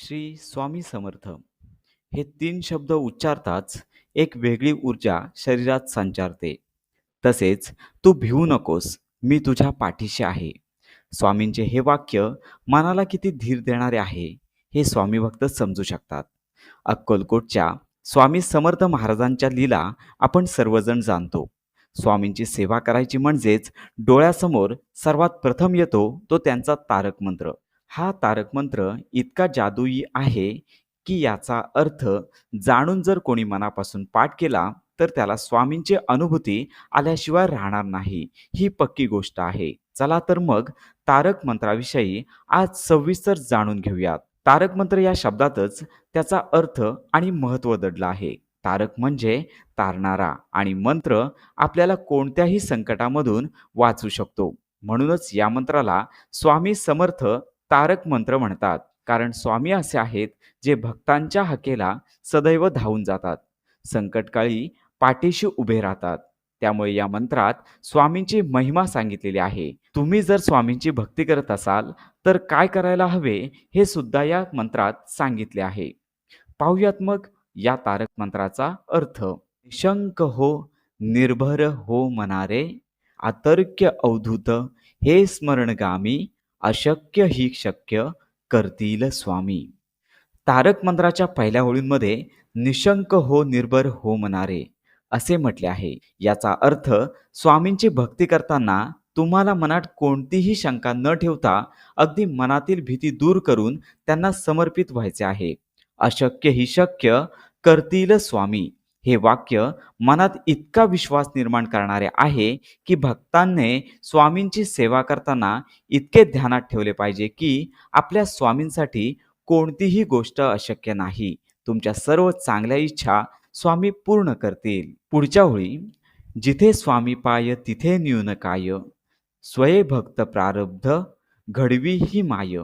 श्री स्वामी समर्थ. हे तीन शब्द उच्चारताच एक वेगळी ऊर्जा शरीरात संचारते. तसेच तू भिवू नकोस मी तुझ्या पाठीशी आहे. स्वामींचे हे वाक्य मनाला किती धीर देणारे आहे हे स्वामी भक्त समजू शकतात. अक्कलकोटच्या स्वामी समर्थ महाराजांच्या लीला आपण सर्वजण जाणतो. स्वामींची सेवा करायची म्हणजेच डोळ्यासमोर सर्वात प्रथम येतो तो त्यांचा तारक मंत्र हा तारक मंत्र इतका जादुई आहे की याचा अर्थ जाणून जर कोणी मनापासून पाठ केला तर त्याला स्वामींची अनुभूती आल्याशिवाय राहणार नाही. ही पक्की गोष्ट आहे. चला तर मग तारक मंत्राविषयी आज सविस्तर जाणून घेऊयात. तारक मंत्र या शब्दातच त्याचा अर्थ आणि महत्त्व दडलं आहे. तारक म्हणजे तारणारा आणि मंत्र आपल्याला कोणत्याही संकटामधून वाचू शकतो. म्हणूनच या मंत्राला स्वामी समर्थ तारक मंत्र म्हणतात. कारण स्वामी असे आहेत जे भक्तांच्या हकेला सदैव धावून जातात. संकटकाळी पाठीशी उभे राहतात. त्यामुळे या मंत्रात स्वामींची महिमा सांगितलेली आहे. तुम्ही जर स्वामींची भक्ती करत असाल तर काय करायला हवे हे सुद्धा या मंत्रात सांगितले आहे. पाहुयात मग या तारक मंत्राचा अर्थ. निशंक हो निर्भर हो मनारे अतर्क्य अवधूत हे स्मरणगामी अशक्य ही शक्य करतील स्वामी. तारक मंत्राच्या पहिल्या ओळींमध्ये निशंक हो निर्भर हो म्हणारे असे म्हटले आहे. याचा अर्थ स्वामींची भक्ती करताना तुम्हाला मनात कोणतीही शंका न ठेवता अगदी मनातील भीती दूर करून त्यांना समर्पित व्हायचे आहे. अशक्य ही शक्य करतील स्वामी. हे वाक्य मनात इतका विश्वास निर्माण करणारे आहे की भक्तांनी स्वामींची सेवा करताना इतके ध्यानात ठेवले पाहिजे की आपल्या स्वामींसाठी कोणतीही गोष्ट अशक्य नाही. तुमच्या सर्व चांगल्या इच्छा स्वामी पूर्ण करतील. पुढच्या ओळी जिथे स्वामी पाय तिथे न्यून काय. स्वये भक्त प्रारब्ध घडवी ही माय.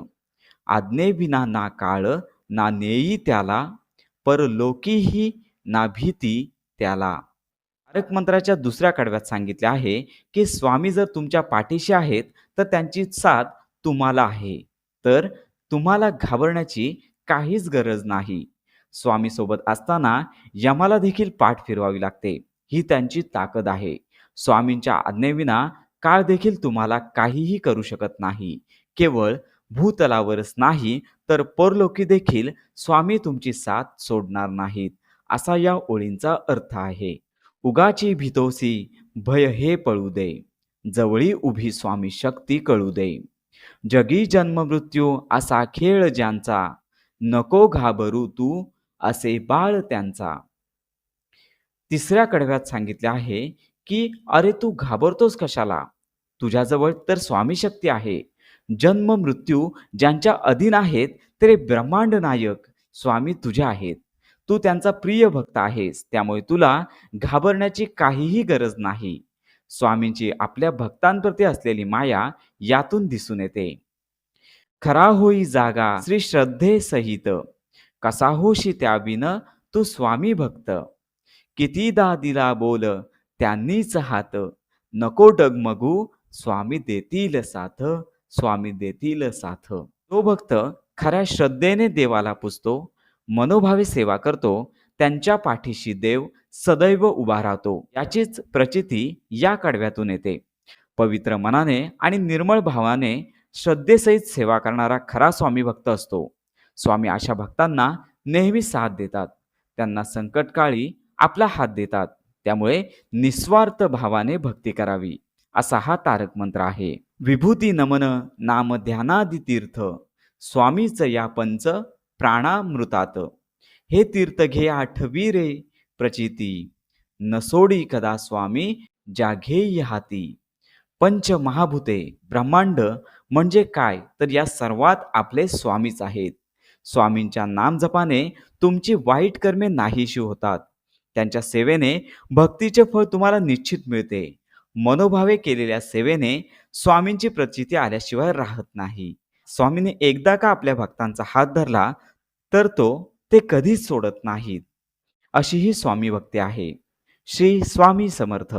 आज्ञेविना ना काळ ना नेई त्याला. परलोकीही ना भीती त्याला. तारक मंत्राच्या दुसऱ्या कडव्यात सांगितले आहे की स्वामी जर तुमच्या पाठीशी आहेत तर त्यांची साथ तुम्हाला आहे. तर तुम्हाला घाबरण्याची काहीच गरज नाही. स्वामी सोबत असताना यमाला देखील पाठ फिरवावी लागते. ही त्यांची ताकद आहे. स्वामींच्या आज्ञेविना काळ देखील तुम्हाला काहीही करू शकत नाही. केवळ भूतलावरच नाही तर परलोकी देखील स्वामी तुमची साथ सोडणार नाहीत. असा या ओळींचा अर्थ आहे. उगाची भितोसी भय हे पळू दे. जवळी उभी स्वामी शक्ती कळू दे. जगी जन्म मृत्यू असा खेळ ज्यांचा. नको घाबरू तू असे बाळ त्यांचा. तिसऱ्या कडव्यात सांगितले आहे की अरे तू घाबरतोस कशाला? तुझ्याजवळ तर स्वामी शक्ती आहे. जन्म मृत्यू ज्यांच्या अधीन आहेत ते ब्रह्मांड नायक स्वामी तुझे आहेत. तू त्यांचा प्रिय भक्त आहेस. त्यामुळे तुला घाबरण्याची काहीही गरज नाही. स्वामींची आपल्या भक्तांप्रती असलेली माया यातून दिसून येते. खरा होई जागा श्री श्रद्धे सहित. कसा होशी त्या बिन तू स्वामी भक्त. कितीदा दिला बोल त्यांनीच हात. नको डगमगू स्वामी देतील साथ स्वामी देतील साथ. तो भक्त खऱ्या श्रद्धेने देवाला पुजतो. मनोभावे सेवा करतो त्यांच्या पाठीशी देव सदैव उभा राहतो याचीच प्रचिती या कडव्यातून येते. पवित्र मनाने आणि निर्मळ भावाने श्रद्धेसहित सेवा करणारा खरा स्वामी भक्त असतो. स्वामी अशा भक्तांना नेहमी साथ देतात. त्यांना संकटकाळी आपला हात देतात. त्यामुळे निस्वार्थ भावाने भक्ती करावी असा हा तारक मंत्र आहे. विभूती नमन नाम ध्यानादि तीर्थ स्वामीच या पंच प्राणामृतात. हे तीर्थ घे आठवी रे प्रचिती. नसोडी कदा स्वामी जाघेय हाती पंच महाभूते ब्रह्मांड म्हणजे काय? तर या सर्वात आपले स्वामीच आहेत. स्वामींच्या नामजपाने तुमची वाईट कर्मे नाहीशी होतात. त्यांच्या सेवेने भक्तीचे फळ तुम्हाला निश्चित मिळते. मनोभावे केलेल्या सेवेने स्वामींची प्रचिती आल्याशिवाय राहत नाही. स्वामीने एकदा का आपल्या भक्तांचा हात धरला तर तो ते कधीच सोडत नाहीत. अशी ही स्वामी भक्ती आहे. श्री स्वामी समर्थ.